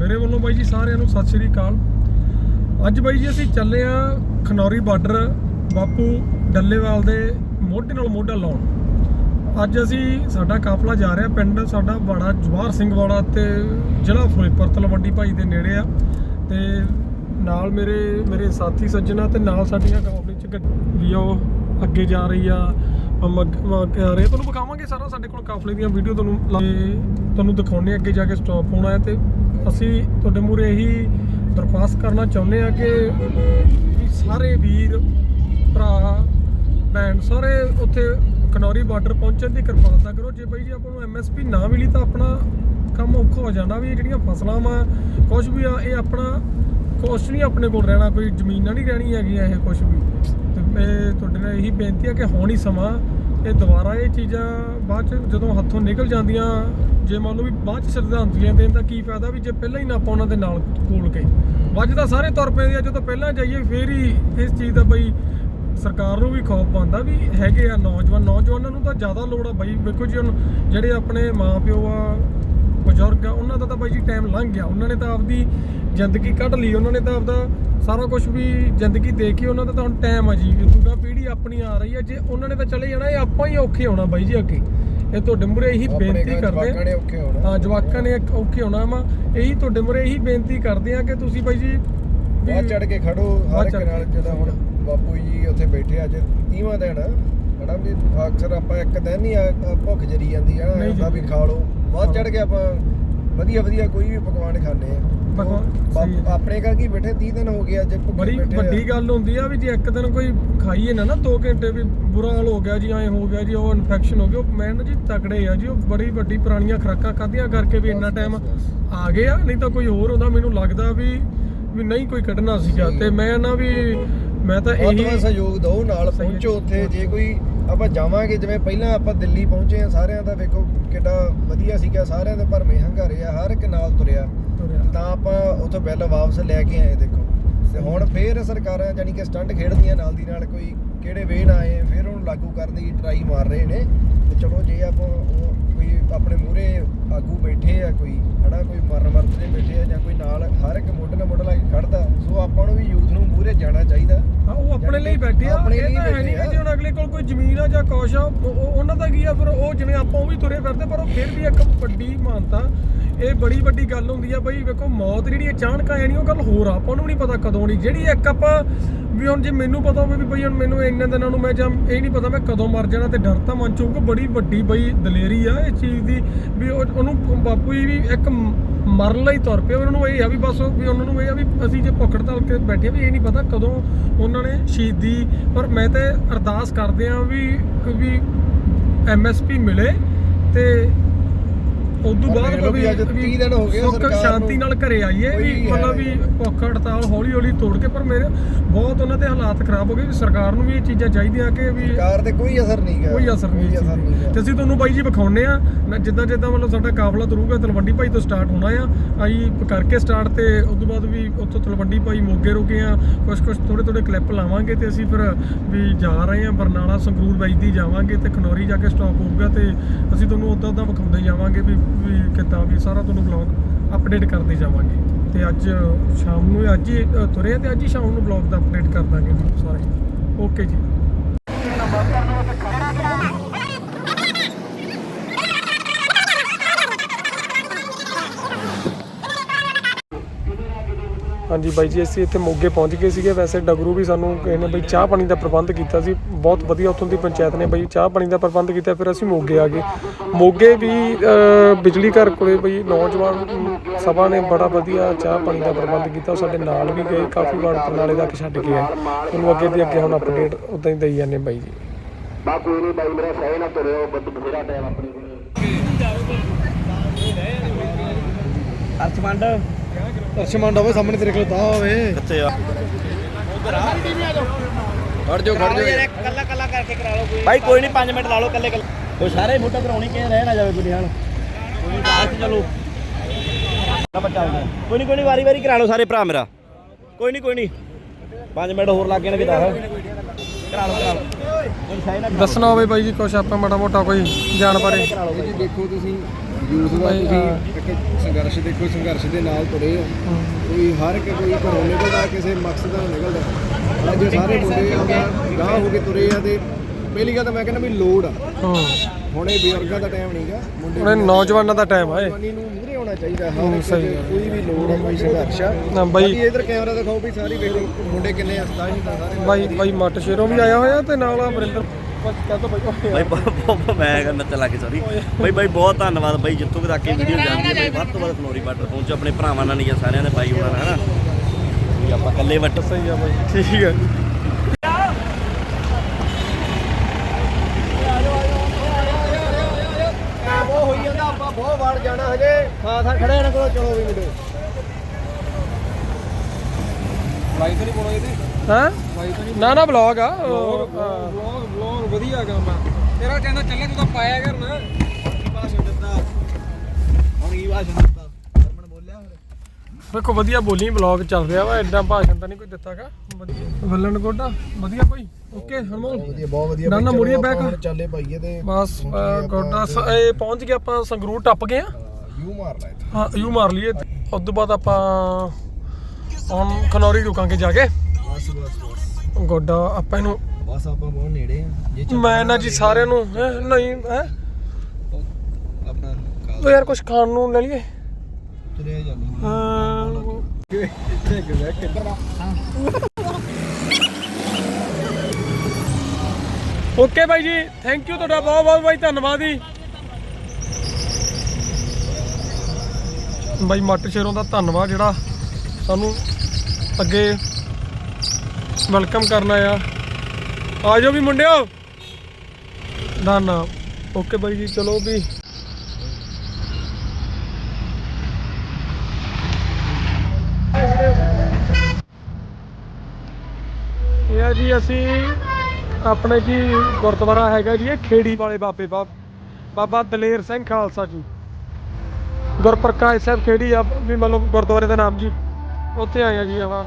ਮੇਰੇ ਵੱਲੋਂ ਬਾਈ ਜੀ ਸਾਰਿਆਂ ਨੂੰ ਸਤਿ ਸ਼੍ਰੀ ਅਕਾਲ। ਅੱਜ ਬਾਈ ਜੀ ਅਸੀਂ ਚੱਲੇ ਆ ਖਨੌਰੀ ਬਾਰਡਰ ਬਾਪੂ ਡੱਲੇਵਾਲ ਦੇ ਮੋਢੇ ਨਾਲ ਮੋਢਾ ਲਾਉਣ। ਅੱਜ ਅਸੀਂ ਸਾਡਾ ਕਾਫਲਾ ਜਾ ਰਿਹਾ ਪਿੰਡ, ਸਾਡਾ ਬਾੜਾ ਜਵਾਹਰ ਸਿੰਘ ਵਾਲਾ ਤੇ ਜ਼ਿਲ੍ਹਾ ਫਿਰੋਜ਼ਪੁਰ, ਤਲਵੰਡੀ ਭਾਈ ਦੇ ਨੇੜੇ ਆ। ਤੇ ਨਾਲ ਮੇਰੇ ਮੇਰੇ ਸਾਥੀ ਸੱਜਣਾ ਤੇ ਨਾਲ ਸਾਡੀਆਂ ਕਾਫਲੇ ਚ ਗੱਡੀ ਵੀ ਉਹ ਅੱਗੇ ਜਾ ਰਹੀ ਆ। ਅਮ ਅੱਗ- ਮ- ਰਹੇ ਤੁਹਾਨੂੰ ਵਿਖਾਵਾਂਗੇ ਸਾਰਾ ਸਾਡੇ ਕੋਲ ਕਾਫਲੇ ਦੀਆਂ ਵੀਡੀਓ ਤੁਹਾਨੂੰ ਲਾ- ਤੁਹਾਨੂੰ ਦਿਖਾਉਣੇ ਅੱਗੇ ਜਾ ਕੇ ਸਟਾਪ ਹੋਣਾ ਹੈ ਤੇ ਅਸੀਂ ਤੁਹਾਡੇ ਮੂਹਰੇ ਇਹੀ ਦਰਖਾਸਤ ਕਰਨਾ ਚਾਹੁੰਦੇ ਆ ਕਿ ਵੀ ਸਾਰੇ ਵੀਰ, ਭਰਾ, ਭੈਣ ਸਾਰੇ ਉੱਥੇ ਕਨੌਰੀ ਬਾਰਡਰ ਪਹੁੰਚਣ ਦੀ ਕਿਰਪਾਲਤਾ ਕਰੋ। ਜੇ ਬਾਈ ਜੀ ਆਪਾਂ ਨੂੰ ਐਮਐਸਪੀ ਨਾ ਮਿਲੀ ਤਾਂ ਆਪਣਾ ਕੰਮ ਔਖਾ ਹੋ ਜਾਣਾ ਵੀ ਇਹ ਜਿਹੜੀਆਂ ਫਸਲਾਂ ਵਾ ਕੁਝ ਵੀ ਆ, ਇਹ ਆਪਣਾ ਕੁਛ ਨਹੀਂ ਆਪਣੇ ਕੋਲ ਰਹਿਣਾ, ਕੋਈ ਜ਼ਮੀਨਾਂ ਨਹੀਂ ਰਹਿਣੀ ਹੈਗੀਆਂ, ਇਹ ਕੁਝ ਵੀ। ਤੇ ਮੈਂ ਤੁਹਾਡੇ ਨਾਲ ਇਹੀ ਬੇਨਤੀ ਹੈ ਕਿ ਹੁਣ ਹੀ ਸਮਾਂ ਇਹ ਦੁਬਾਰਾ ਇਹ ਚੀਜ਼ਾਂ ਬਾਅਦ ਚ ਜਦੋਂ ਹੱਥੋਂ ਨਿਕਲ ਜਾਂਦੀਆਂ ਜੇ ਮੰਨ ਲਓ ਵੀ ਬਾਅਦ ਚ ਸਿਧਾਂਤੀਆਂ ਦੇਣ ਦਾ ਕੀ ਫਾਇਦਾ ਵੀ ਜੇ ਪਹਿਲਾਂ ਹੀ ਨਾ ਆਪਾਂ ਉਹਨਾਂ ਦੇ ਨਾਲ ਕੋਲ ਕੇ ਵੱਜ ਤਾਂ ਸਾਰੇ ਤੁਰ ਪੈਂਦੇ ਆ ਜਦੋਂ ਪਹਿਲਾਂ ਜਾਈਏ ਫੇਰ ਹੀ ਇਸ ਚੀਜ਼ ਦਾ ਬਈ ਸਰਕਾਰ ਨੂੰ ਵੀ ਖੌਫ ਪਾਉਂਦਾ ਵੀ ਹੈਗੇ ਆ ਨੌਜਵਾਨ। ਨੌਜਵਾਨਾਂ ਨੂੰ ਤਾਂ ਜ਼ਿਆਦਾ ਲੋੜ ਆ ਬਾਈ ਵੇਖੋ ਜੀ ਹੁਣ ਜਿਹੜੇ ਆਪਣੇ ਮਾਪਿਓ ਆ ਬਜ਼ੁਰਗ ਆ ਉਹਨਾਂ ਦਾ ਤਾਂ ਬਾਈ ਜੀ ਟਾਈਮ ਲੰਘ ਗਿਆ। ਉਹਨਾਂ ਨੇ ਤਾਂ ਆਪਦੀ ਜ਼ਿੰਦਗੀ ਕੱਢ ਲਈ। ਉਹਨਾਂ ਨੇ ਤਾਂ ਆਪਦਾ ਸਾਰਾ ਕੁਝ ਵੀ ਜ਼ਿੰਦਗੀ ਦੇ ਕੇ ਉਹਨਾਂ ਦਾ ਤਾਂ ਹੁਣ ਟਾਈਮ ਆ ਜੀ। ਦੂਗਾ ਪੀੜ੍ਹੀ ਆਪਣੀ ਆ ਰਹੀ ਹੈ ਜੇ ਉਹਨਾਂ ਨੇ ਤਾਂ ਚਲੇ ਜਾਣਾ ਇਹ ਆਪਾਂ ਹੀ ਔਖੇ ਹੋਣਾ ਬਾਈ ਜੀ ਅੱਗੇ। ਇਹ ਤੁਹਾਡੇ ਮੂਹਰੇ ਇਹੀ ਬੇਨਤੀ ਕਰਦੇ ਹਾਂ ਜਵਾਕਾਂ ਨੇ ਔਖੇ ਹੋਣਾ ਵਾ। ਇਹੀ ਤੁਹਾਡੇ ਮੂਹਰੇ ਇਹੀ ਬੇਨਤੀ ਕਰਦੇ ਆ ਕਿ ਤੁਸੀਂ ਬਾਈ ਜੀ ਬਾਅਦ ਚੜ ਕੇ ਖੜੋ। ਹਰ ਇੱਕ ਨਾਲ। ਜਿਹੜਾ ਹੁਣ ਬਾਪੂ ਜੀ ਉੱਥੇ ਬੈਠੇ ਅੱਜ 30ਵਾਂ ਦਿਨ ਆ ਹਨਾ ਵੀ ਅਕਸਰ ਆਪਾਂ ਇੱਕ ਦਿਨ ਹੀ ਆ ਆ ਭੁੱਖ ਜਰੀ ਜਾਂਦੀ ਆ ਜੀ। ਹੁੰਦਾ ਵੀ ਖਾ ਲਓ। ਬਾਅਦ ਚੜ ਕੇ ਆਪਾਂ ਵਧੀਆ ਵਧੀਆ ਕੋਈ ਵੀ ਪਕਵਾਨ ਖਾਂਦੇ ਆ ਪਕਵਾਨ। ਆਪਣੇ ਕਰਕੇ ਬੈਠੇ 30 ਦਿਨ ਹੋ ਅੱਜ ਭੁੱਖੇ ਬੜੀ। ਵੱਡੀ ਗੱਲ ਹੁੰਦੀ ਆ ਵੀ ਜੇ ਇੱਕ ਦਿਨ ਕੋਈ ਖਾਈਏ ਨਾ ਨਾ 2 ਘੰਟੇ ਵੀ ਬੁਰਾ ਹਾਲ ਹੋ ਗਿਆ ਜੀ ਐ ਹੋ ਗਿਆ ਜੀ ਉਹ ਇਨਫੈਕਸ਼ਨ ਹੋ ਗਿਆ ਮੈਂ ਨਾ ਜੀ ਤਕੜੇ ਆ ਜੀ ਉਹ ਬੜੀ ਵੱਡੀ ਪੁਰਾਣੀਆਂ ਖੁਰਾਕਾਂ ਖਾਧੀਆਂ ਕਰਕੇ ਵੀ ਇੰਨਾ ਟਾਈਮ ਆ ਗਿਆ ਨਹੀਂ ਤਾਂ ਕੋਈ ਹੋਰ ਹੁੰਦਾ ਮੈਨੂੰ ਲੱਗਦਾ ਵੀ ਵੀ ਨਹੀਂ ਕੋਈ ਕੱਢਣਾ ਸੀਗਾ। ਤੇ ਮੈਂ ਨਾ ਵੀ ਮੈਂ ਤਾਂ ਬਹੁਤ ਇਹੀ ਬਹੁਤ ਸਹਿਯੋਗ ਦਿਓ ਨਾਲ। ਪਹੁੰਚੋ ਉੱਥੇ ਜੇ ਕੋਈ ਆਪਾਂ ਜਾਵਾਂਗੇ ਜਿਵੇਂ ਪਹਿਲਾਂ ਆਪਾਂ ਦਿੱਲੀ ਪਹੁੰਚੇ ਆ ਸਾਰਿਆਂ ਦਾ ਵੇਖੋ ਕਿੱਡਾ ਵਧੀਆ ਸੀਗਾ ਸਾਰਿਆਂ ਦੇ ਭਰਮੇ ਹੰਗਾਰੇ ਆ ਹਰ ਇੱਕ ਨਾਲ ਤੁਰਿਆ। ਤਾਂ ਆਪਾਂ ਉੱਥੋਂ ਬਿੱਲ ਵਾਪਸ ਲੈ ਕੇ ਆਏ ਦੇਖੋ। ਤੇ ਹੁਣ ਫੇਰ ਸਰਕਾਰਾਂ ਜਾਨੀ ਕਿ ਸਟੰਟ ਖੇਡਦੀਆਂ ਨਾਲ ਦੀ ਨਾਲ ਕੋਈ ਕਿਹੜੇ ਵੇਹ ਨਾ ਆਏ ਫੇਰ ਉਹਨੂੰ ਲਾਗੂ ਕਰਨ ਦੀ ਟਰਾਈ ਮਾਰ ਰਹੇ ਨੇ। ਤੇ ਚਲੋ ਜੇ ਆਪਾਂ ਉਹ ਕੋਈ ਆਪਣੇ ਮੂਹਰੇ ਆਗੂ ਬੈਠੇ ਆ ਕੋਈ ਹਨਾ ਕੋਈ ਮਰਨ ਮਰਦ ਦੇ ਬੈਠੇ ਆ ਜਾਂ ਕੋਈ ਨਾਲ ਹਰ ਇੱਕ ਮੋਢੇ ਨਾਲ ਮੋਢਾ ਲਾ ਕੇ ਖੜਦਾ ਸੋ ਆਪਾਂ ਨੂੰ ਵੀ ਯੂਥ ਨੂੰ ਮੂਹਰੇ ਜਾਣਾ ਚਾਹੀਦਾ। ਹਾਂ ਉਹ ਆਪਣੇ ਲਈ ਬੈਠੇ ਆ। ਆਪਣੇ ਲਈ ਬੈਠੇ ਨਹੀਂ ਆ। ਕਿ ਜੇ ਹੁਣ ਅਗਲੇ ਕੋਲ ਕੋਈ ਜ਼ਮੀਨ ਆ ਜਾਂ ਕੁਛ ਆ ਉਹ- ਉਹ- ਉਹਨਾਂ ਦਾ ਕੀ ਆ ਫਿਰ ਉਹ ਜਿਵੇਂ ਆਪਾਂ ਉਹ ਵੀ ਤੁਰੇ ਫਿਰਦੇ ਪਰ ਉਹ ਫਿਰ ਵੀ ਇੱਕ ਵੱਡੀ ਮਾਨਤਾ ਇਹ ਬੜੀ ਵੱਡੀ ਗੱਲ ਹੁੰਦੀ ਆ ਬਈ ਵੇਖੋ ਮੌਤ ਜਿਹੜੀ ਅਚਾਨਕ ਆ ਜਾਣੀ ਉਹ ਗੱਲ ਹੋਰ ਆ ਆਪਾਂ ਨੂੰ ਨਹੀਂ ਪਤਾ ਕਦੋਂ ਨਹੀਂ। ਜਿਹੜੀ ਇੱਕ ਆਪਾਂ ਵੀ ਹੁਣ ਜੇ ਮੈਨੂੰ ਪਤਾ ਹੋਵੇ ਵੀ ਬਈ ਹੁਣ ਮੈਨੂੰ ਇੰਨੇ ਦਿਨਾਂ ਨੂੰ ਮੈਂ ਜਾਂ ਇਹ ਨਹੀਂ ਪਤਾ ਮੈਂ ਕਦੋਂ ਮਰ ਜਾਣਾ ਤੇ ਡਰ ਤਾਂ ਮਨ ਚ ਹੋਊਗਾ ਬੜੀ ਵੱਡੀ ਬਈ ਦਲੇਰੀ ਆ ਇਹ ਚੀਜ਼ ਦੀ ਵੀ ਉਹ- ਉਹਨੂੰ ਬਾਪੂ ਜੀ ਵੀ ਇੱਕ ਮ- ਮਰਨ ਲਈ ਤੁਰ ਪਏ, ਉਹਨਾਂ ਨੂੰ ਇਹ ਆ ਵੀ ਬਸ ਵੀ ਉਹਨਾਂ ਨੂੰ ਇਹ ਆ ਵੀ ਅਸੀਂ ਜੇ ਭੁੱਖ ਹੜਤਾਲ ਕੇ ਬੈਠੇ ਵੀ ਇਹ ਨਹੀਂ ਪਤਾ ਕਦੋਂ ਉਹਨਾਂ ਨੇ ਸ਼ਹੀਦੀ, ਪਰ ਮੈਂ ਤੇ ਅਰਦਾਸ ਕਰਦੇ ਆ ਵੀ ਵੀ ਐਮਐਸਪੀ ਮਿਲੇ ਤੇ ਉਦੋਂ ਬਾਅਦ ਵੀ ਅੱਜ 30 ਦਿਨ ਹੋ ਗਏ ਸੁੱਖ ਸਰਕਾਰ ਸ਼ਾਂਤੀ। ਨਾਲ ਘਰੇ ਆਈਏ ਵੀ ਹੈ ਮਤਲਬ ਵੀ। ਭੁੱਖ ਹੜਤਾਲ ਹੌਲੀ ਹੌਲੀ ਤੋੜ ਕੇ ਪਰ ਮੇਰੇ ਬਹੁਤ ਉਹਨਾਂ ਦੇ ਹਾਲਾਤ ਖਰਾਬ ਹੋ ਗਏ ਵੀ ਸਰਕਾਰ ਨੂੰ ਵੀ ਇਹ ਚੀਜ਼ਾਂ ਚਾਹੀਦੀਆਂ ਕਿ ਵੀ ਸਰਕਾਰ ਤੇ ਕੋਈ ਅਸਰ ਨਹੀਂ ਗਾ ਕੋਈ ਅਸਰ ਨਹੀਂ ਦਾ। ਗਾ। ਤੇ ਅਸੀਂ ਤੁਹਾਨੂੰ ਬਾਈ ਜੀ ਵਿਖਾਉਨੇ ਆ ਜਿੱਦਾਂ ਜਿੱਦਾਂ ਮਤਲਬ ਸਾਡਾ ਕਾਫਲਾ ਤੁਰੂਗਾ ਤਲਵੰਡੀ ਭਾਈ ਤੋਂ ਸਟਾਰਟ ਹੋਣਾ ਆ ਅਸੀਂ ਕਰਕੇ ਸਟਾਰਟ ਤੇ ਉਸ ਤੋਂ ਬਾਅਦ ਵੀ ਉੱਥੋਂ ਤਲਵੰਡੀ ਭਾਈ ਮੋਗੇ ਰੁਕੇ ਆ ਕੁਝ ਕੁਝ ਥੋੜੇ ਥੋੜੇ ਕਲਿੱਪ ਲਾਵਾਂਗੇ ਤੇ ਅਸੀਂ ਫਿਰ ਵੀ ਜਾ ਰਹੇ ਆ ਬਰਨਾਲਾ ਸੰਗਰੂਰ ਵਜਦੀ ਜਾਵਾਂਗੇ ਤੇ ਖਨੌਰੀ ਜਾ ਕੇ ਸਟਾਪ ਹੋਊਗਾ ਤੇ ਅਸੀਂ ਤੁਹਾਨੂੰ ਉਦਾਂ ਉਦਾਂ ਵਿਖਾਉਂਦੇ ਜਾਵਾਂਗੇ ਵੀ ਵੀ ਕਿੱਦਾਂ ਵੀ ਸਾਰਾ ਤੁਹਾਨੂੰ ਵਲੌਗ ਅਪਡੇਟ ਕਰਦੇ ਜਾਵਾਂਗੇ। ਤੇ ਅੱਜ ਸ਼ਾਮ ਨੂੰ, ਅੱਜ ਹੀ ਤੁਰੇ ਆ ਤੇ ਅੱਜ ਹੀ ਸ਼ਾਮ ਨੂੰ ਵਲੌਗ ਦਾ ਅਪਡੇਟ ਕਰ ਦਾਂਗੇ ਜੀ ਸਾਰੇ। ਓਕੇ ਜੀ। ਹਾਂਜੀ ਬਾਈ ਜੀ ਅਸੀਂ ਇੱਥੇ ਮੋਗੇ ਪਹੁੰਚ ਗਏ ਸੀਗੇ। ਵੈਸੇ ਡਗਰੂ ਵੀ ਸਾਨੂੰ ਕਿਸੇ ਨੇ ਬਈ ਚਾਹ ਪਾਣੀ ਦਾ ਪ੍ਰਬੰਧ ਕੀਤਾ ਸੀ। ਬਹੁਤ ਵਧੀਆ ਉੱਥੋਂ ਦੀ ਪੰਚਾਇਤ ਨੇ ਬਈ ਚਾਹ ਪਾਣੀ ਦਾ ਪ੍ਰਬੰਧ ਕੀਤਾ ਫਿਰ ਅਸੀਂ ਮੋਗੇ ਆ ਗਏ। ਮੋਗੇ ਵੀ ਬਿਜਲੀ ਘਰ ਕੋਲੇ ਬਈ ਨੌਜਵਾਨ ਸਭਾ ਨੇ ਬੜਾ ਵਧੀਆ ਚਾਹ ਪਾਣੀ ਦਾ ਪ੍ਰਬੰਧ ਕੀਤਾ। ਉਹ ਸਾਡੇ ਨਾਲ ਵੀ ਗਏ ਕਾਫੀ ਵਾਰ ਪਰਨਾਲੇ ਤੱਕ ਛੱਡ ਕੇ ਆਏ। ਉਹਨੂੰ ਅੱਗੇ ਦੀ ਅੱਗੇ ਹੁਣ ਅਪਡੇਟ ਉਦਾਂ ਹੀ ਦਈ ਜਾਂਦੇ ਬਾਈ ਜੀ। ਬਾ ਕੋਈ ਨਹੀਂ ਬਾਈ ਮੇਰਾ ਸਹਿ ਨਾ ਤੁਰਿਓ ਬੱਤ ਬਥੇਰਾ ਟਾਈਮ ਆਪਣੇ ਕੋਲ। ਅਰਸ਼ਮੰਡ ਅਰਸ਼ਮੰਡ ਹੋਵੇ ਸਾਹਮਣੇ ਤੇਰੇ ਕੋਲ ਤਾਂ ਹੋਵੇ। ਕਿੱਥੇ ਆ? ਖੜ ਜਾਓ ਖੜ ਜਾਓ ਕੱਲਾ ਕੱਲਾ ਕਰਕੇ ਕਰਾ ਲਓ ਕੋਈ ਭਾਈ ਕੋਈ ਨਹੀਂ 5 ਮਿੰਟ ਲਾ ਲਓ ਕੱਲੇ ਕੱਲੇ ਕੋਈ ਸਾਰੇ ਫੋਟੋ ਕਰਾਉਣੀ ਕਿ ਰਹਿ ਨਾ ਜਾਵੇ ਕੋਈ ਹਾਲ ਕੋਈ ਬਾਅਦ ਚ ਚਲੋ। ਕੋਈ ਨਹੀਂ ਕੋਈ ਨਹੀਂ ਵਾਰੀ ਵਾਰੀ ਕਰਾ ਲਓ ਸਾਰੇ ਭਰਾ ਮੇਰਾ। ਕੋਈ ਨਹੀਂ ਕੋਈ ਨਹੀਂ। 5 ਮਿੰਟ ਹੋਰ ਲੱਗ ਜਾਣਗੇ ਤਾਂ। ਕਰਾ ਲਓ ਕਰਾ ਲਓ। ਦੱਸਣਾ ਹੋਵੇ ਬਾਈ ਜੀ ਕੁਛ ਆਪਾਂ ਮਾੜਾ ਮੋਟਾ ਕੋਈ ਜਾਣ ਬਾਰੇ ਦੇਖੋ ਤੁਸੀਂ ਯੂਥ ਦਾ ਹਾਂ। ਤੁਸੀਂ ਇੱਕ ਸੰਘਰਸ਼ ਦੇਖੋ ਸੰਘਰਸ਼ ਦੇ ਨਾਲ ਤੁਰੇ ਹੋ। ਕੋਈ ਹਰ ਇੱਕ ਕੋਈ ਘਰੋਂ ਨਿਕਲਦਾ ਕਿਸੇ ਮਕਸਦ ਨਾਲ ਨਿਕਲਦਾ। ਅੱਜ ਇਹ ਸਾਰੇ ਮੁੰਡੇ ਆਉਂਦਾ ਗਾਹ ਹੋ ਕੇ ਤੁਰੇ ਆ ਤੇ ਪਹਿਲੀ ਗੱਲ ਤਾਂ ਮੈਂ ਕਹਿੰਦਾ ਵੀ ਲੋੜ ਆ। ਹਾਂ। ਹੁਣ ਇਹ ਬਜ਼ੁਰਗਾਂ ਦਾ ਟਾਈਮ ਨਹੀਂਗਾ ਮੁੰਡੇ ਉਹਨੇ ਨੌਜਵਾਨਾਂ ਦਾ ਟਾਈਮ ਆ ਇਹ। ਜਵਾਨੀ ਨੂੰ ਮੂਹਰੇ ਆਉਣਾ ਚਾਹੀਦਾ ਹੂੰ, ਹਰ ਇੱਕ ਸਹੀ ਗੱਲ। ਕੋਈ ਵੀ ਲੋੜ ਆ ਕੋਈ ਸੰਘਰਸ਼ ਆ। ਨਾ ਬਾਈ ਬਾਕੀ ਇਧਰ ਕੈਮਰਾ ਦਿਖਾਓ ਵੀ ਸਾਰੀ ਵੇਖੋ ਮੁੰਡੇ ਕਿੰਨੇ ਆ ਸਤਾਈ ਤਾਂ ਸਾਰੇ ਬਾਈ ਬਾਈ ਮੱਟ ਸ਼ੇਰੋਂ ਵੀ ਆਇਆ ਹੋਇਆ ਤੇ ਨਾਲ ਆ ਵਰਿੰਦਰ ਬਸ ਕਹਿ ਦੋ ਬਾਈ ਬਾਈ ਬ- ਬ- ਮੈਂ ਕਹਿੰਦਾ ਚੱਲਾ ਕੇ ਸੌਰੀ ਬਾਈ ਬਾਈ ਬਹੁਤ ਧੰਨਵਾਦ ਬਾਈ ਜਿੱਥੋਂ ਤੱਕ ਇਹ ਵੀਡੀਓ ਜਾਂਦੀ ਹੈ ਬਾਈ ਵੱਧ ਤੋਂ ਵੱਧ ਖਨੌਰੀ ਬਾਰਡਰ ਪਹੁੰਚੋ ਆਪਣੇ ਭਰਾਵਾਂ ਨਾਲ ਨਹੀਂ ਸਾਰਿਆਂ ਦੇ ਬਾਈ ਹੋਣਾ ਹਨਾ ਵੀ ਆਪਾਂ ਇਕੱਲੇ ਵੱਟ ਸਹੀ ਆ ਬਾਈ ਠੀਕ ਹੈ ਬਹੁਤ ਹੋਈ ਜਾਂਦਾ ਆਪਾਂ ਬਹੁਤ ਵਾਰ ਜਾਣਾ ਹਜੇ ਥਾਂ ਥਾਂ ਖੜੇ ਇਹਨਾਂ ਕੋਲ ਚਲੋ ਵੀ ਮੁੰਡੇ ਲਾਈਟ ਨਹੀਂ ਪਾਉਣਾ ਇਹਦੇ ਹਾਂ ਨਾ ਨਾ ਬਲੌਗ ਆ ਉਹ, ਹਾਂ। ਵਧੀਆ ਕੰਮ ਆ। ਤੇਰਾ ਕਹਿੰਦਾ ਚੱਲੇ ਤੂੰ ਤਾਂ ਪਾਇਆ ਕਰ ਨਾ। ਕੀ ਭਾਸ਼ਣ ਦਿੱਤਾ ਹੁਣ ਕੀ ਭਾਸ਼ਣ ਦਿੱਤਾ ਹਰਮਨ ਬੋਲਿਆ ਫਿਰ ਵੇਖੋ ਵਧੀਆ ਬੋਲੀ ਬਲੌਗ ਚੱਲ ਰਿਹਾ ਵਾ ਐਡਾ ਭਾਸ਼ਣ ਤਾਂ ਨਹੀਂ ਕੋਈ ਦਿੱਤਾਗਾ ਵੱਲਣ ਗੋਡਾ ਵਧੀਆ ਕੋਈ? ਓਕੇ ਹਰਮੋਨ। ਵਧੀਆ ਬਹੁਤ ਵਧੀਆ ਨਾ, ਨਾ, ਮੁੜੀਏ। ਹੁਣ ਚੱਲੇ ਭਾਈਏ ਤੇ ਬਸ ਗੋਡਾ ਇਹ ਪਹੁੰਚ ਗਏ ਆਪਾਂ ਸੰਗਰੂਰ ਟੱਪ ਗਏ ਆ। ਯੂ ਮਾਰ ਲੈ ਇੱਥੇ। ਹਾਂ ਯੂ ਮਾਰ ਲਈਏ। ਉਸ ਤੋਂ ਬਾਅਦ ਆਪਾਂ ਹੁਣ ਖਨੌਰੀ ਰੁਕਾਂਗੇ ਜਾ ਕੇ। ਬਸ ਬਸ ਬਸ। ਗੋਡਾ ਆਪਾਂ ਇਹਨੂੰ ਬਸ ਆਪਾਂ ਬਹੁਤ ਨੇੜੇ ਆ। ਜੇ ਚੱਲਣਾ ਮੈਂ ਨਾ ਜੀ ਸਾਰਿਆਂ ਨੂੰ ਹੈਂ, ਨਹੀਂ ਹੈ? ਆਪਣਾ ਉਹ ਯਾਰ ਕੁਝ ਖਾਣ ਨੂੰ ਲੈ ਲਈਏ। ਤੁਰਿਆ ਜਾਂਦੇ। ਹਾਂ। ਓਕੇ ਬਾਈ ਜੀ ਥੈਂਕ ਯੂ ਤੁਹਾਡਾ ਬਹੁਤ ਬਹੁਤ ਬਾਈ ਧੰਨਵਾਦ ਜੀ। ਬਾਈ ਮੱਟ ਸ਼ੇਰੋਂ ਦਾ ਧੰਨਵਾਦ ਜਿਹੜਾ ਸਾਨੂੰ ਅੱਗੇ ਵੈਲਕਮ ਕਰਨਾ ਆ ਆ ਜਾਓ ਵੀ ਮੁੰਡਿਓ। ਨਾ ਨਾ। ਓਕੇ ਬਾਈ ਜੀ, ਚਲੋ ਵੀ। ਇਹ ਜੀ, ਅਸੀਂ ਆਪਣੇ ਜੀ ਗੁਰਦੁਆਰਾ ਹੈਗਾ ਜੀ, ਇਹ ਖੇੜੀ ਵਾਲੇ ਬਾਬੇ ਬਾਬਾ ਦਲੇਰ ਸਿੰਘ ਖਾਲਸਾ ਜੀ। ਗੁਰਪ੍ਰਕਾਸ਼ ਸਾਹਿਬ ਖੇੜੀ ਆ, ਵੀ ਮਤਲਬ ਗੁਰਦੁਆਰੇ ਦਾ ਨਾਮ ਜੀ। ਉੱਥੇ ਆਏ ਆ ਜੀ ਆਪਾਂ।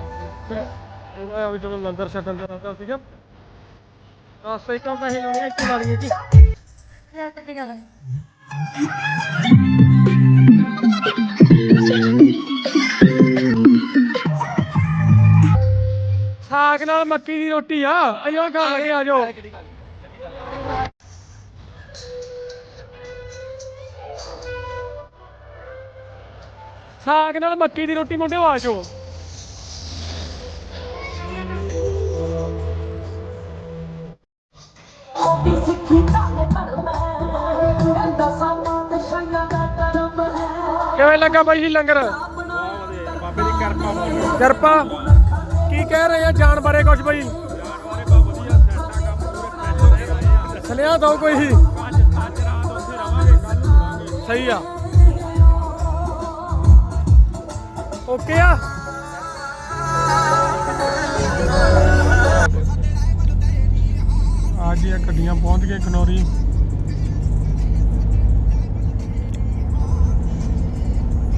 ਆ ਵੀ ਚਲੋ ਲੰਗਰ ਛਕਣ ਦਾ ਸੀਗਾ। ਰਾਸਤਾ ਹੀ ਕੰਮ ਹੈ ਲੋਣੀ ਇੱਥੇ ਲਾ ਲਈਏ ਜੀ। ਸਾਗ ਨਾਲ ਮੱਕੀ ਦੀ ਰੋਟੀ ਆ ਅਯੋ ਖਾ ਲਗੇ ਆ ਜਾਓ। ਸਾਗ ਨਾਲ ਮੱਕੀ ਦੀ ਰੋਟੀ ਮੁੰਡੇ ਆ ਜਾਓ। ਕਿਵੇਂ ਲੱਗਾ ਬਾਈ ਜੀ ਲੰਗਰ? ਬਾਬੇ ਦੀ ਕਿਰਪਾ। ਕਿਰਪਾ ਕੀ ਕਹਿ ਰਹੇ ਆ ਜਾਣ ਬਾਰੇ ਕੁਝ ਬਾਈ? ਸਨੇਹਾ ਦੋ ਕੋਈ। ਸਹੀ ਆ। ਓਕੇ ਆ। ਆ ਗੱਡੀਆਂ ਪਹੁੰਚ ਗਏ ਖਨੌਰੀ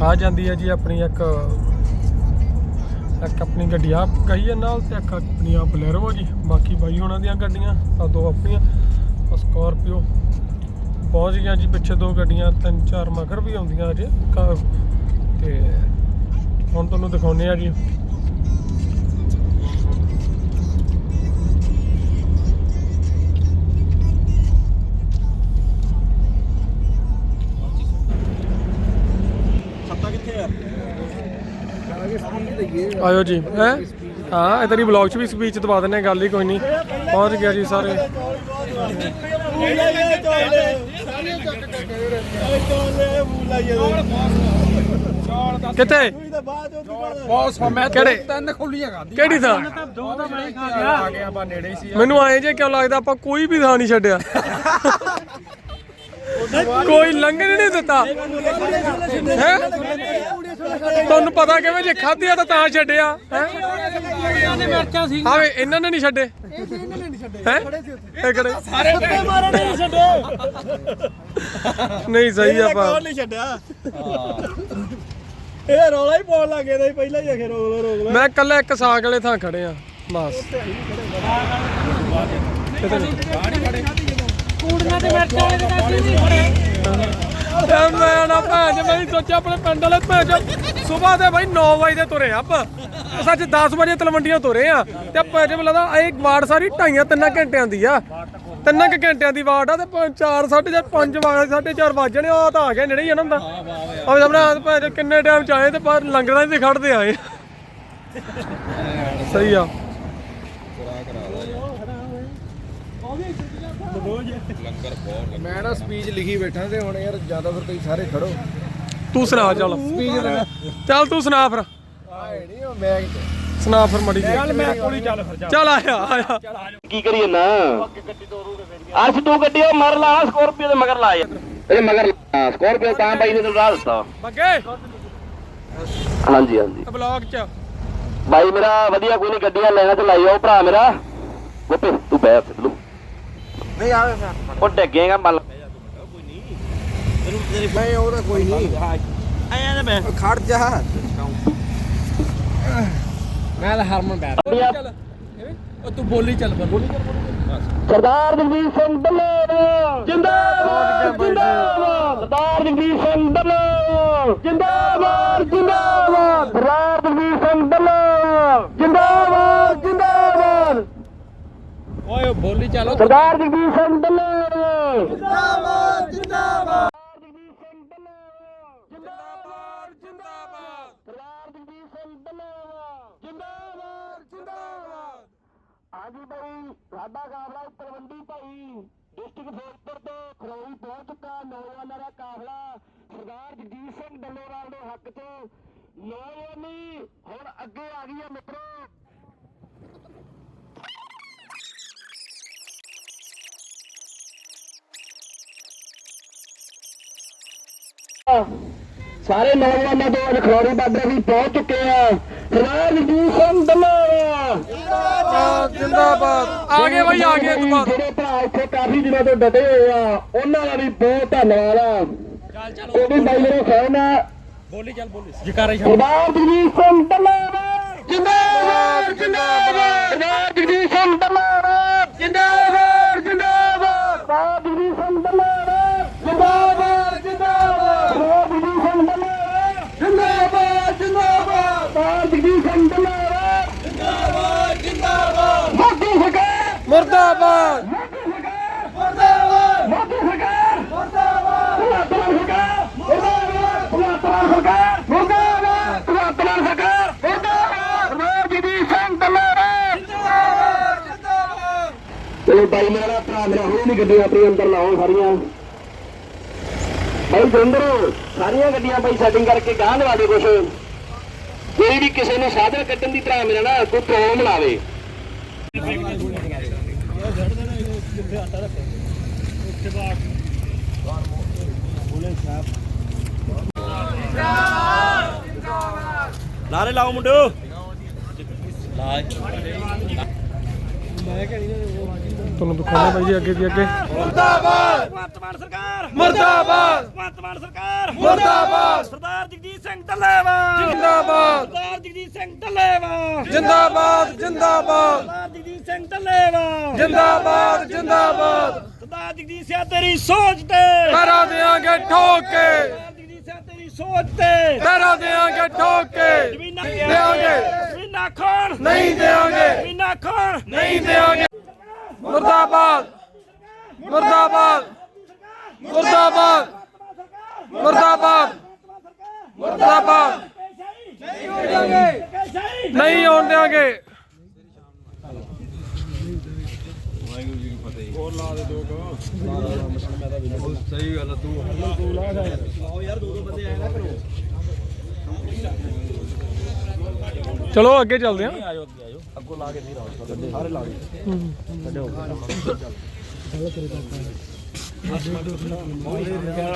ਆ ਜਾਂਦੀ ਹੈ ਜੀ ਆਪਣੀ ਇੱਕ ਇੱਕ ਆਪਣੀ ਗੱਡੀ। ਆ ਗਈ ਹੈ ਨਾਲ ਤੇ ਇੱਕ ਆਪਣੀ ਆ ਬਲੈਰੋ ਜੀ। ਬਾਕੀ ਬਾਈ ਉਹਨਾਂ ਦੀਆਂ ਗੱਡੀਆਂ ਆ ਦੋ ਆਪਣੀਆਂ ਆ ਸਕਾਰਪੀਓ। ਪਹੁੰਚ ਗਿਆ ਜੀ ਪਿੱਛੇ ਦੋ ਗੱਡੀਆਂ, ਤਿੰਨ ਚਾਰ ਮਗਰ ਵੀ ਆਉਂਦੀਆਂ ਅਜੇ। ਕ- ਤੇ ਹੁਣ ਤੁਹਾਨੂੰ ਦਿਖਾਉਂਦੇ ਆ ਜੀ। ਆਇਓ ਜੀ ਹੈ? ਹਾਂ ਇਧਰ ਹੀ ਬਲੌਗ 'ਚ ਵੀ ਸਪੀਚ ਦਵਾ ਦਿੰਨੇ ਗੱਲ ਹੀ ਕੋਈ ਨਹੀਂ। ਪਹੁੰਚ ਗਿਆ ਜੀ ਸਾਰੇ। ਕਿੱਥੇ? ਮੈਂ ਕਿਹੜੇ? ਤਿੰਨ ਖੁੱਲੀਆਂ ਖਾਦੀ ਕਿਹੜੀ ਥਾਂ? ਆ ਗਿਆ ਬਾ ਨੇੜੇ ਹੀ ਸੀ। ਮੈਨੂੰ ਆਏ ਜੇ ਕਿਉਂ ਲੱਗਦਾ ਆਪਾਂ ਕੋਈ ਵੀ ਥਾਂ ਨਹੀਂ ਛੱਡਿਆ। ਕੋਈ ਲੰਘਣ ਨਹੀਂ ਦਿੱਤਾ। ਹੈ? ਤੁਹਾਨੂੰ ਪਤਾ ਕਿਵੇਂ ਜੇ ਖਾਧਿਆ ਤਾਂ ਤਾਂ ਛੱਡਿਆ ਹੈ? ਆਵੇ ਇਹਨਾਂ ਨੇ ਨਹੀਂ ਛੱਡੇ। ਹੈ? ਕਿਹੜੇ? ਸਾਰੇ ਨਹੀਂ ਛੱਡੇ ਨਹੀਂ ਸਹੀ ਆਪਾਂ ਨਹੀਂ ਛੱਡਿਆ? ਇਹ ਰੌਲਾ ਹੀ ਪਾਉਣ ਲੱਗੇ ਤੇ ਪਹਿਲਾਂ ਹੀ ਆਖੇ ਰੋਕ ਲੋ ਰੋਕ ਲੋ ਮੈਂ ਇਕੱਲੇ ਇੱਕ ਸਾਗ ਵਾਲੇ ਥਾਂ ਖੜੇ ਆ ਬਸ। ਤੇ ਮੈਂ ਨਾ ਭੈਣ ਮੈਂ ਵੀ ਸੋਚਿਆ ਆਪਣੇ ਪਿੰਡ ਵਾਲੇ, ਭੈਣ ਸਵੇਰ ਦੇ ਬਾਈ 9 ਵਜੇ ਦੇ ਤੁਰੇ ਆਪ। ਸੱਚ 10 ਵਜੇ ਤਲਵੰਡੀਆਂ ਤੁਰੇ ਆ। ਤੇ ਭੈਣ ਮੈਨੂੰ ਲੱਗਦਾ ਇਹ ਵਾਰਡ ਸਾਰੀ ਢਾਈਆਂ ਤਿੰਨਾਂ ਘੰਟਿਆਂ ਦੀ ਆ। ਤਿੰਨਾਂ ਕੁ ਘੰਟਿਆਂ ਦੀ ਵਾਰਡ ਆ ਤੇ 4 4:30 5 ਵਜੇ 4:30 ਵੱਜਣੇ ਉਹ ਤਾਂ ਆ ਗਿਆ ਨੇੜੇ ਹੀ ਆ ਨਾ ਹੁੰਦਾ ਆ ਆਪਣਾ ਭੈਣ ਕਿੰਨੇ ਟਾਈਮ ਚ ਆਏ ਤੇ ਪਰ ਲੰਗਰਾਂ ਦੇ ਖੜਦੇ ਆਏ। ਸਹੀ ਆ। ਮੈਂ ਨਾ ਸਪੀਚ ਲਿਖੀ ਬੈਠਾ ਤੇ ਹੁਣ ਯਾਰ ਜ਼ਿਆਦਾ ਫਿਰ ਤੁਸੀਂ ਸਾਰੇ ਖੜੋ। ਤੂੰ ਸੁਣਾ ਚੱਲ। ਚੱਲ ਤੂੰ ਸੁਣਾ ਫਿਰ। ਆਏ ਨਹੀਂ ਉਹ ਮੈਂ ਸੁਣਾ ਫਿਰ ਮੜੀ ਚੱਲ ਮੈਂ ਕੋਲੀ ਚੱਲ ਫਿਰ ਚੱਲ ਆਇਆ ਆਇਆ। ਕੀ ਕਰੀਏ ਨਾ? ਅਰਸ਼ ਤੂੰ ਗੱਡੀ ਉਹ ਮਰ ਲਾ ਸਕੋਰਪੀਓ ਦੇ ਮਗਰ ਲਾ ਯਾਰ। ਇਹ ਮਗਰ ਲਾ ਸਕੋਰਪੀਓ ਤਾਂ ਬਾਈ ਨੇ ਤੈਨੂੰ ਰਾਹ ਦਿੱਤਾ। ਬੱਗੇ। ਹਾਂਜੀ ਹਾਂਜੀ। ਬਲੌਗ ਚ। ਬਾਈ ਮੇਰਾ ਵਧੀਆ ਕੋਈ ਨਹੀਂ ਗੱਡੀਆਂ ਲੈਣਾ ਤੇ ਲਾਈ ਆਓ ਭਰਾ ਮੇਰਾ। ਗੋਪੇ ਤੂੰ ਬੈ ਫਿੱਲੂ ਨਹੀਂ ਆਵੇ ਉਹ ਡੱਗੇਗਾ ਮੱਲ। ਨਹੀਂ ਉਹਦਾ ਕੋਈ ਨਹੀਂ। ਆਇਆ ਨਾ ਮੈਂ। ਖੜ ਜਾ। ਮੈਂ ਤਾਂ ਹਰਮਨ ਬੈਠ ਉਹ ਤੂੰ ਬੋਲੀ ਚੱਲ ਫਿਰ ਬੋਲੀ ਸਰਦਾਰ ਸਿੰਘ ਢੱਲੋਂ ਜਿੰਦਾਬਾਦ ਜਿੰਦਾਬਾਦ। ਸਰਦਾਰ ਜਗਦੀਪ ਸਿੰਘ ਜਿੰਦਾਬਾਦ ਜਿੰਦਾਬਾਦ। ਸਰਦਾਰ ਜਗਦੀਪ ਸਿੰਘ ਜਿੰਦਾਬਾਦ। ਓਏ ਬੋਲੀ ਚੱਲ। ਸਰਦਾਰ ਜਗਦੀਪ ਸਿੰਘ ਢੱਲੋਂ। ਜਿੰਦਾਬਾਦ ਜਿੰਦਾਬਾਦ। ਜਗਦੀਪ ਸਿੰਘ ਢੱਲੋਂ। ਜਿੰਦਾਬਾਦ ਜਿੰਦਾਬਾਦ। ਸਰਦਾਰ ਜਗਦੀਪ ਸਿੰਘ ਢੱਲੋਂ। ਜਿੰਦਾਬਾਦ ਜਿੰਦਾਬਾਦ। ਹਾਂਜੀ ਭਾਈ ਸਾਡਾ ਕਾਫਲਾ ਤਲਵੰਡੀ ਭਾਈ ਡਿਸਟ੍ਰਿਕਟ ਫਿਰੋਜ਼ਪੁਰ ਤੋਂ ਖਰੋਈ ਪਹੁੰਚ ਚੁੱਕਾ ਨੌਜਵਾਨਾਂ ਦਾ ਕਾਫਲਾ। ਸਰਦਾਰ ਜਗਦੀਪ ਸਿੰਘ ਡੱਲੇਵਾਲ ਦੇ ਹੱਕ 'ਚ ਨੌਜਵਾਨੀ ਹੁਣ ਅੱਗੇ ਆ ਗਈ ਹੈ ਮਿੱਤਰੋ। ਸਾਰੇ ਨੌਜਵਾਨਾਂ ਤੋਂ ਅੱਜ ਖਰੋੜੀ ਬਾਰਡਰ ਵੀ ਪਹੁੰਚ ਚੁੱਕੇ ਆ। ਸਰਦਾਰ ਜਗਦੀਪ ਸਿੰਘ ਡੱਲੇਵਾਲ ਜਿੰਦਾਬਾਦ ਆ ਗਏ ਬਾਈ ਆ ਗਏ ਇੱਕ ਬਾਤ ਜਿਹੜੇ ਭਰਾ ਇੱਥੇ ਕਾਫੀ ਦਿਨਾਂ ਤੋਂ ਡਟੇ ਹੋਏ ਆ ਉਹਨਾਂ ਦਾ ਵੀ ਬਹੁਤ ਧੰਨਵਾਦ ਆ। ਉਹ ਵੀ ਬਾਈ ਮੇਰੇ ਫੈਨ ਆ ਬੋਲੀ ਚੱਲ ਬੋਲੀ। ਜਕਾਰੇ ਸਰਦਾਰ ਜਗਦੀਪ ਸਿੰਘ ਢੱਲੋਂ ਜਿੰਦਾਬਾਦ ਜਿੰਦਾਬਾਦ। ਸਰਦਾਰ ਜਗਦੀਪ ਸਿੰਘ ਜਿੰਦਾਬਾਦ ਜਿੰਦਾਬਾਦ ਸਰਦਾਰ ਜਗਦੀਪ ਸਿੰਘ ਢੱਲੋਂ ਜਿੰਦਾਬਾਦ ਜਿੰਦਾਬਾਦ ਸਰਦਾਰ ਜਗਦੀਪ ਸਿੰਘ ਢੱਲੋਂ ਜਿੰਦਾਬਾਦ ਜਿੰਦਾਬਾਦ ਸਰਦਾਰ ਜਗਦੀਪ ਸਿੰਘ ਢੱਲੋਂ ਜਿੰਦਾਬਾਦ ਜਿੰਦਾਬਾਦ। ਮੋਦੀ ਸਰਕਾਰ। ਮੁਰਦਾਬਾਦ। ਮੁਰਦਾਬਾਦ। ਮੋਦੀ ਸਰਕਾਰ। ਮੁਰਦਾਬਾਦ। ਭਗਵੰਤ ਸਰਕਾਰ। ਮੁਰਦਾਬਾਦ। ਭਗਵੰਤ ਸਰਕਾਰ। ਮੁਰਦਾਬਾਦ। ਭਗਵੰਤ ਸਰਕਾਰ। ਮੁਰਦਾਬਾਦ। ਸਰਦਾਰ ਜਗਦੀਪ ਸਿੰਘ ਢੱਲੋਂ ਜਿੰਦਾਬਾਦ ਜਿੰਦਾਬਾਦ। ਚਲੋ ਬਾਈ ਮੇਰਾ ਭਰਾ ਮੇਰਾ ਹੁਣੇ ਨਹੀਂ ਗੱਡੀ ਆਪਣੀ ਅੰਦਰ ਲਾਓ ਸਾਰੀਆਂ। ਬਾਈ ਜੰਦਰ ਸਾਰੀਆਂ ਗੱਡੀਆਂ ਬਾਈ ਸੈਟਿੰਗ ਕਰਕੇ ਗਾਂਹ ਲਵਾ ਦੇ ਕੁਛ। ਕੋਈ ਵੀ ਕਿਸੇ ਨੂੰ ਸਾਧਨ ਕੱਢਣ ਦੀ ਭਰਾ ਮੇਰਾ ਨਾ ਕੋਈ ਪ੍ਰੋਬਲਮ ਲਾਵੇ ਨਾਰੇ ਲਾਓ ਮੁੰਡਿਓ। ਤੁਹਾਨੂੰ ਦਿਖਾਉਣਾ ਬਾਈ ਜੀ ਅੱਗੇ ਦੀ ਅੱਗੇ। ਭਗਵੰਤ ਮਾਨ ਸਰਕਾਰ! ਮੁਰਦਾਬਾਦ! ਭਗਵੰਤ ਮਾਨ ਸਰਕਾਰ! ਮੁਰਦਾਬਾਦ! ਸਰਦਾਰ ਜਗਦੀਪ ਸਿੰਘ ਢੱਲੇਵਾਲ! ਜਿੰਦਾਬਾਦ! ਸਰਦਾਰ ਜਗਦੀਪ ਸਿੰਘ ਢੱਲੇਵਾਲ! ਜਿੰਦਾਬਾਦ! ਜਿੰਦਾਬਾਦ! ਸਰਦਾਰ ਜਗਦੀਪ ਸਿੰਘ ਢੱਲੇਵਾਲ! ਜਿੰਦਾਬਾਦ! ਜਿੰਦਾਬਾਦ! ਸਰਦਾਰ ਜਗਦੀਪ ਸਿੰਘ ਤੇਰੀ ਸੋਚ ਤੇ! ਪੈਰਾ ਦੇਾਂਗੇ ਠੋਕ ਕੇ ਸਰਦਾਰ ਜਗਦੀਪ ਸਿੰਘ ਤੇਰੀ ਸੋਚ ਤੇ ਪੈਰਾ ਦੇਾਂਗੇ ਠੋਕ। ਕੇ ਜ਼ਮੀਨਾਂ ਦੇਵਾਂਗੇ। ਜ਼ਮੀਨਾਂ ਖਾਣ। ਨਹੀਂ ਦੇਾਂਗੇ ਜ਼ਮੀਨਾਂ ਖਾਣ। ਨਹੀਂ ਦੇਾਂਗੇ ਮੁਰਦਾਬਾਦ। ਮੁਰਦਾਬਾਦ। ਮੁਰਦਾਬਾਦ। ਮੁਰਦਾਬਾਦ। ਮੁਰਦਾਬਾਦ। ਨਹੀਂ ਆਉਣ ਦੇਾਂਗੇ ਚਲੋ ਅੱਗੇ ਚੱਲਦੇ ਹਾਂ। ਆਜੋ ਅੱਗੇ ਆਜੋ ਅੱਗੋਂ ਲਾ ਕੇ ਆਓ ਗੱਡੇ ਸਾਰੇ ਲਾ ਕੇ।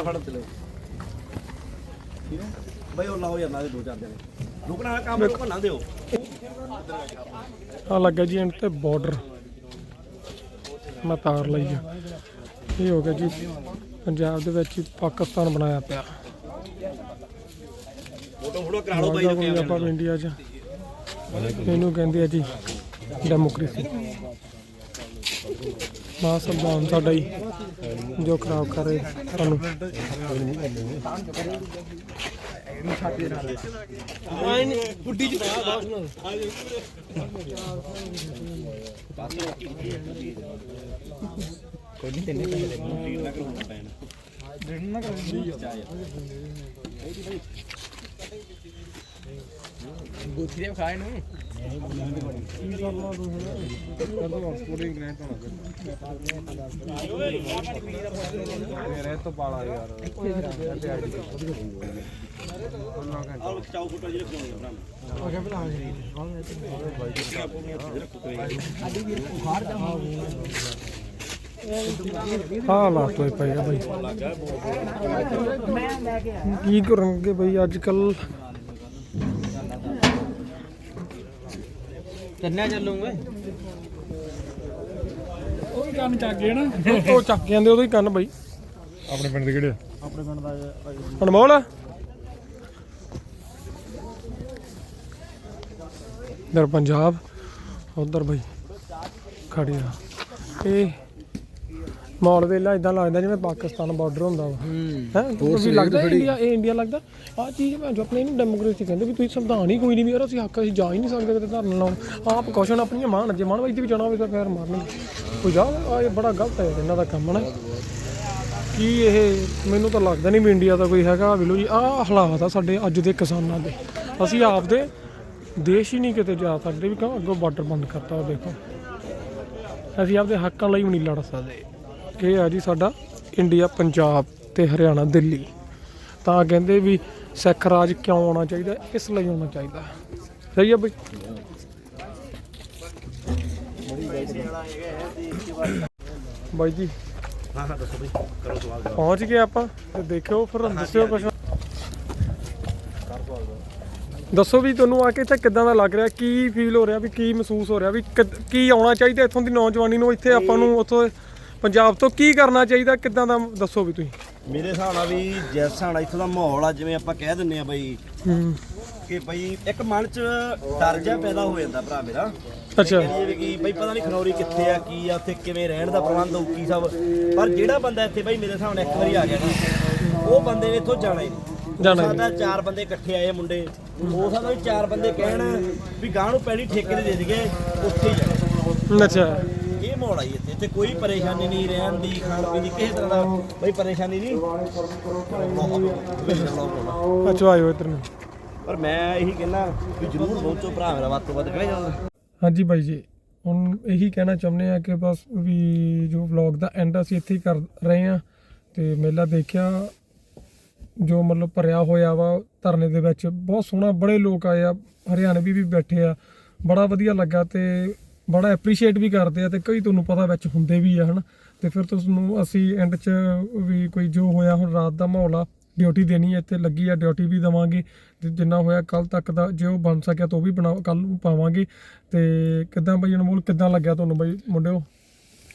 ਫੜ ਚਲੇ। ਬਈ ਉਹ ਲਾਓ ਯਾਰ ਨਾਲੇ ਦੋ ਚਾਰ ਜਣੇ। ਰੁਕਣਾ ਹੈ ਕੰਮ ਰੁਕਣਾ ਨਾ ਦਿਓ। ਆ ਲੱਗਾ ਜੀ ਐਂਡ ਤੇ ਬਾਰਡਰ ਮੈਂ ਤਾਰ ਲਈ ਆ। ਇਹ ਹੋ ਗਿਆ ਜੀ। ਪੰਜਾਬ ਦੇ ਵਿੱਚ ਪਾਕਿਸਤਾਨ ਬਣਾਇਆ ਪਿਆ। ਫੋਟੋ ਫੋਟੋ ਕਰਾ ਲਓ ਬਾਈ ਕੋਈ ਆਪਾਂ ਇੰਡੀਆ 'ਚ। ਇਹਨੂੰ ਕਹਿੰਦੇ ਆ ਜੀ ਡੈਮੋਕ੍ਰੇਸੀ। ਮਾ ਸੰਵਿਧਾਨ ਸਾਡਾ ਹੀ ਜੋ ਖਰਾਬ ਕਰ ਰਹੇ ਤੁਹਾਨੂੰ ਚਾਉ ਫੁੱਟਾ ਜਿਹੜੇ ਬਣਾਉਣੇ ਆ ਹਾਂ ਲਾ ਤੋਏ ਪਏ ਆ ਬਾਈ। ਕੀ ਕਰਾਂਗੇ ਬਈ ਅੱਜ ਕੱਲ ਕੰਨਿਆ ਚੱਲੂਗੇ ਉਹ ਵੀ ਕੰਨ ਚੱਕ ਗਏ ਨਾ। ਉਹ ਚੱਕ ਜਾਂਦੇ ਉਹਦੇ ਹੀ ਕੰਨ ਬਈ। ਆਪਣੇ ਪਿੰਡ ਦੇ ਕਿਹੜੇ ਅਨਮੋਲ? ਇਧਰ ਪੰਜਾਬ। ਉਧਰ ਬਈ ਖੜੀ ਆ ਇਹ ਮਾਲ ਵੇਲਾ ਇਦਾਂ ਲੱਗਦਾ ਜਿਵੇਂ ਪਾਕਿਸਤਾਨ ਬਾਰਡਰ ਹੁੰਦਾ ਵਾ। ਹੈ। ਤੁਸੀਂ ਲੱਗਦਾ ਇੰਡੀਆ ਇਹ ਇੰਡੀਆ ਲੱਗਦਾ? ਆ ਚੀਜ਼ ਮੈਂ ਜੋ ਆਪਣੇ ਇਹਨੂੰ ਡੈਮੋਕ੍ਰੇਸੀ ਕਹਿੰਦੇ ਵੀ ਤੁਸੀਂ ਸੰਵਿਧਾਨ ਹੀ ਕੋਈ ਨਹੀਂ ਵੀ ਯਾਰ ਅਸੀਂ ਹੱਕ ਅਸੀਂ ਜਾ ਹੀ ਨਹੀਂ ਸਕਦੇ ਕਿਤੇ ਧਰਨ ਲਾਉਣ। ਆਪ ਕੁਸ਼ਨ ਆਪਣੀਆਂ ਮਾਨ ਜੇ ਮਾਨ ਵਜਦੀ ਵੀ ਜਾਣਾ ਹੋਵੇ ਤਾਂ ਫੇਰ ਮਾਰਨਗੇ ਕੋਈ ਜਾ ਆ ਇਹ ਬੜਾ ਗਲਤ ਹੈ ਇਹਨਾਂ ਦਾ ਕੰਮ ਨਾ ਕੀ ਇਹ ਮੈਨੂੰ ਤਾਂ ਲੱਗਦਾ ਨਹੀਂ ਵੀ ਇੰਡੀਆ ਦਾ ਕੋਈ ਹੈਗਾ। ਵਿਲੋ ਜੀ ਆਹ ਹਾਲਾਤ ਆ ਸਾਡੇ ਅੱਜ ਦੇ ਕਿਸਾਨਾਂ ਦੇ। ਅਸੀਂ ਆਪਦੇ ਦੇਸ਼ ਹੀ ਨਹੀਂ ਕਿਤੇ ਜਾ ਸਕਦੇ ਵੀ ਕਹਾਂ ਅੱਗੋਂ ਬਾਰਡਰ ਬੰਦ ਕਰਤਾ ਉਹ ਦੇਖੋ। ਅਸੀਂ ਆਪਦੇ ਹੱਕਾਂ ਲਈ ਵੀ ਨਹੀਂ ਲੜ ਸਕਦੇ। ਇਹ ਆ ਜੀ ਸਾਡਾ ਇੰਡੀਆ ਪੰਜਾਬ ਤੇ ਹਰਿਆਣਾ, ਦਿੱਲੀ। ਤਾਂ ਕਹਿੰਦੇ ਵੀ ਸਿੱਖ ਰਾਜ ਕਿਉਂ ਆਉਣਾ ਚਾਹੀਦਾ? ਇਸ ਲਈ ਆਉਣਾ ਚਾਹੀਦਾ। ਸਹੀ ਆ ਬਈ? ਬਾਈ ਜੀ। ਹਾਂ ਹਾਂ ਦੱਸੋ ਬਈ ਕਰੋ ਸਵਾਲ ਪਹੁੰਚ ਗਏ ਆਪਾਂ ਤੇ ਦੇਖਿਓ ਫਿਰ ਦੱਸਿਓ ਕੁਝ ਦੱਸੋ ਵੀ ਤੁਹਾਨੂੰ ਆ ਕੇ ਇੱਥੇ ਕਿੱਦਾਂ ਦਾ ਲੱਗ ਰਿਹਾ? ਕੀ ਫੀਲ ਹੋ ਰਿਹਾ ਵੀ ਕੀ ਮਹਿਸੂਸ ਹੋ ਰਿਹਾ ਵੀ ਕਿੱਦ- ਕੀ ਆਉਣਾ ਚਾਹੀਦਾ ਇੱਥੋਂ ਦੀ ਨੌਜਵਾਨੀ ਨੂੰ? ਇੱਥੇ ਆਪਾਂ ਨੂੰ ਉੱਥੋਂ ਪੰਜਾਬ ਤੋਂ ਕੀ ਕਰਨਾ ਚਾਹੀਦਾ? ਕਿੱਦਾਂ ਦਾ ਦੱਸੋ ਵੀ ਤੁਸੀਂ। ਮੇਰੇ ਹਿਸਾਬ ਨਾਲ ਵੀ ਜਿਸ ਹਿਸਾਬ ਨਾਲ ਇੱਥੋਂ ਦਾ ਮਾਹੌਲ ਆ ਜਿਵੇਂ ਆਪਾਂ ਕਹਿ ਦਿੰਨੇ ਆ ਬਈ ਕਿ ਬਈ ਇੱਕ ਮਨ 'ਚ ਡਰ ਜਿਹਾ ਪੈਦਾ ਹੋ ਜਾਂਦਾ ਭਰਾ ਮੇਰਾ। ਅੱਛਾ। ਕੀ ਬਈ ਪਤਾ ਨਹੀਂ ਖਨੌਰੀ ਕਿੱਥੇ ਆ ਕੀ ਆ ਉੱਥੇ ਕਿਵੇਂ ਰਹਿਣ ਦਾ ਪ੍ਰਬੰਧ ਹੋਊ ਕੀ ਸਭ। ਪਰ ਜਿਹੜਾ ਬੰਦਾ ਇੱਥੇ ਬਈ ਮੇਰੇ ਹਿਸਾਬ ਨਾਲ ਇੱਕ ਵਾਰੀ ਆ ਗਿਆ ਨਾ ਉਹ ਬੰਦੇ ਨੇ ਇੱਥੋਂ ਜਾਣਾ ਹੀ ਜਾਣਾ ਹੀ ਸਾਡਾ ਚਾਰ ਬੰਦੇ ਇਕੱਠੇ ਆਏ ਮੁੰਡੇ ਹੋ ਸਕਦਾ ਵੀ ਚਾਰ ਬੰਦੇ ਕਹਿਣ ਵੀ ਗਾਂ ਨੂੰ ਪਹਿਲੀ ਠੇਕੇ ਤੇ ਦੇ ਦਈਏ ਉੱਥੇ ਹੀ ਜਾਣਾ। ਅੱਛਾ। ਇਹ ਮਾਹੌਲ ਆ ਜੀ ਇੱਥੇ। ਇੱਥੇ ਕੋਈ ਪਰੇਸ਼ਾਨੀ ਨਹੀਂ ਰਹਿਣ ਦੀ ਖਾਣ ਪੀਣ ਦੀ ਕਿਸੇ ਤਰ੍ਹਾਂ ਦਾ ਬਈ ਪਰੇਸ਼ਾਨੀ ਨਹੀਂ। ਅੱਛਾ ਆਇਓ ਇੱਧਰ ਨੂੰ। ਪਰ ਮੈਂ ਇਹੀ ਕਹਿੰਦਾ ਵੀ ਜਰੂਰ ਪਹੁੰਚੋ ਭਰਾ ਮੇਰਾ ਵੱਧ ਤੋਂ ਵੱਧ ਕਰੇ ਜਾਂਦਾ ਹਾਂਜੀ ਬਾਈ ਜੀ ਹੁਣ ਇਹੀ ਕਹਿਣਾ ਚਾਹੁੰਦੇ ਆ ਕਿ ਬਸ ਵੀ ਜੋ ਵਲੌਗ ਦਾ ਐਂਡ ਅਸੀਂ ਇੱਥੇ ਹੀ ਕਰ ਰਹੇ ਆ ਤੇ ਮੇਲਾ ਦੇਖਿਆ। ਜੋ ਮਤਲਬ ਭਰਿਆ ਹੋਇਆ ਵਾ ਧਰਨੇ ਦੇ ਵਿੱਚ ਬਹੁਤ ਸੋਹਣਾ ਬੜੇ ਲੋਕ ਆਏ ਆ ਹਰਿਆਣਵੀ ਵੀ ਬੈਠੇ ਆ ਬੜਾ ਵਧੀਆ ਲੱਗਾ ਤੇ ਬੜਾ ਐਪਰੀਸ਼ੀਏਟ ਵੀ ਕਰਦੇ ਆ ਤੇ ਕਈ ਤੁਹਾਨੂੰ ਪਤਾ ਵਿੱਚ ਹੁੰਦੇ ਵੀ ਆ ਹਨ? ਤੇ ਫਿਰ ਤੁਹਾਨੂੰ ਅਸੀਂ ਐਂਡ 'ਚ ਵੀ ਕੋਈ ਜੋ ਹੋਇਆ ਹੁਣ ਰਾਤ ਦਾ ਮਾਹੌਲ ਆ ਡਿਊਟੀ ਦੇਣੀ ਹੈ ਇੱਥੇ ਲੱਗੀ ਆ ਡਿਊਟੀ ਵੀ ਦਵਾਂਗੇ ਤੇ ਜਿੰਨਾ ਹੋਇਆ ਕੱਲ ਤੱਕ ਦਾ ਜੇ ਉਹ ਬਣ ਸਕਿਆ ਤਾਂ ਉਹ ਵੀ ਬਣਾ ਕੱਲ ਨੂੰ ਪਾਵਾਂਗੇ। ਤੇ ਕਿੱਦਾਂ ਬਈ ਅਨਮੋਲ ਕਿੱਦਾਂ ਲੱਗਿਆ ਤੁਹਾਨੂੰ ਬਈ ਮੁੰਡਿਓ?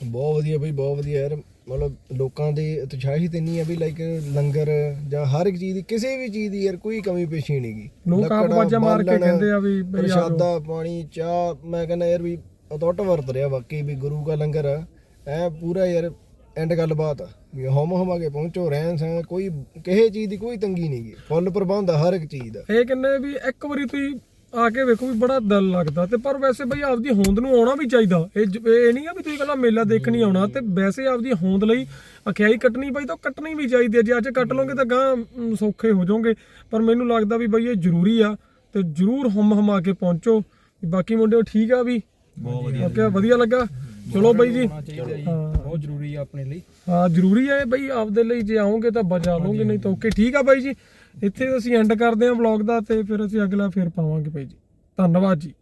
ਬਹੁਤ ਵਧੀਆ ਬਈ ਬਹੁਤ ਵਧੀਆ ਯਾਰ। ਮਤਲਬ ਲੋਕਾਂ ਦੀ ਉਤਸ਼ਾਹਿਤ ਇੰਨੀ ਆ ਵੀ ਲਾਈਕ ਲੰਗਰ ਜਾਂ ਹਰ ਇੱਕ ਚੀਜ਼ ਦੀ ਕਿਸੇ ਵੀ ਚੀਜ਼ ਦੀ ਯਾਰ ਕੋਈ ਕਮੀ ਪੇਸ਼ੀ ਨਹੀਂਗੀ ਲੋਕ ਆਪ ਆਵਾਜ਼ਾਂ ਮਾਰ ਕੇ ਕਹਿੰਦੇ ਆ ਵੀ। ਪ੍ਰਸ਼ਾਦਾ ਪਾਣੀ ਚਾਹ ਮੈਂ ਕਹਿੰਦਾ ਯਾਰ ਵੀ ਅਟੁੱਟ ਵਰਤ ਰਿਹਾ ਵਾਕਈ ਵੀ ਗੁਰੂ ਦਾ ਲੰਗਰ ਆ। ਐ ਪੂਰਾ ਯਾਰ ਐਂਡ ਗੱਲਬਾਤ ਆ। ਵੀ ਹਮ ਹਮਾ ਕੇ ਪਹੁੰਚੋ ਰਹਿਣ ਸਹਿਣ ਕੋਈ ਕਿਸੇ ਚੀਜ਼ ਦੀ ਕੋਈ ਤੰਗੀ ਨਹੀਂਗੀ ਫੁੱਲ ਪ੍ਰਬੰਧ ਆ ਹਰ ਇੱਕ ਚੀਜ਼ ਦਾ। ਇਹ ਕਹਿੰਦੇ ਵੀ ਇੱਕ ਵਾਰੀ ਤੁਸੀਂ ਆ ਕੇ ਵੇਖੋ ਵੀ ਬੜਾ ਦਿਲ ਲੱਗਦਾ ਤੇ ਪਰ ਵੈਸੇ ਬਈ ਆਪਦੀ ਹੋਂਦ ਨੂੰ ਆਉਣਾ ਵੀ ਚਾਹੀਦਾ। ਇਹ ਜ- ਇਹ ਨਹੀਂ ਆ ਵੀ ਤੁਸੀਂ ਕੱਲਾ ਮੇਲਾ ਦੇਖਣ ਹੀ ਆਉਣਾ ਤੇ ਵੈਸੇ ਆਪਦੀ ਹੋਂਦ ਲਈ ਅਖਿਆਈ ਕੱਟਣੀ ਪਈ ਤਾਂ ਉਹ ਕੱਟਣੀ ਵੀ ਚਾਹੀਦੀ ਹੈ ਜੇ ਅੱਜ ਕੱਟ ਲਓਗੇ ਤਾਂ ਗਾਂ ਮ, ਸੌਖੇ ਹੋ ਜਾਓਗੇ। ਪਰ ਮੈਨੂੰ ਲੱਗਦਾ ਵੀ ਬਈ ਇਹ ਜ਼ਰੂਰੀ ਆ ਤੇ ਜ਼ਰੂਰ ਹਮ ਹਮਾ ਕੇ ਪਹੁੰਚੋ। ਬਾਕੀ ਮੁੰਡਿਓ ਠੀਕ ਆ ਵੀ? ਬਹੁਤ ਵਧੀਆ ਓਕੇ ਵਧੀਆ ਲੱਗਾ। ਚਲੋ ਬਈ ਜੀ। ਬਹੁਤ ਜ਼ਰੂਰੀ ਆ ਆਪਣੇ ਲਈ। ਹਾਂ ਜ਼ਰੂਰੀ ਹੈ ਬਈ ਆਪਦੇ ਲਈ ਜੇ ਆਉਂਗੇ ਤਾਂ ਬਚਾ ਲਓਗੇ ਨਹੀਂ ਤਾਂ ਓਕੇ। ਠੀਕ ਆ ਬਾਈ ਜੀ। ਇੱਥੇ ਅਸੀਂ ਐਂਡ ਕਰਦੇ ਹਾਂ ਵਲੌਗ ਦਾ ਤੇ ਫਿਰ ਅਸੀਂ ਅਗਲਾ ਫੇਰ ਪਾਵਾਂਗੇ ਬਾਈ ਜੀ। ਧੰਨਵਾਦ ਜੀ।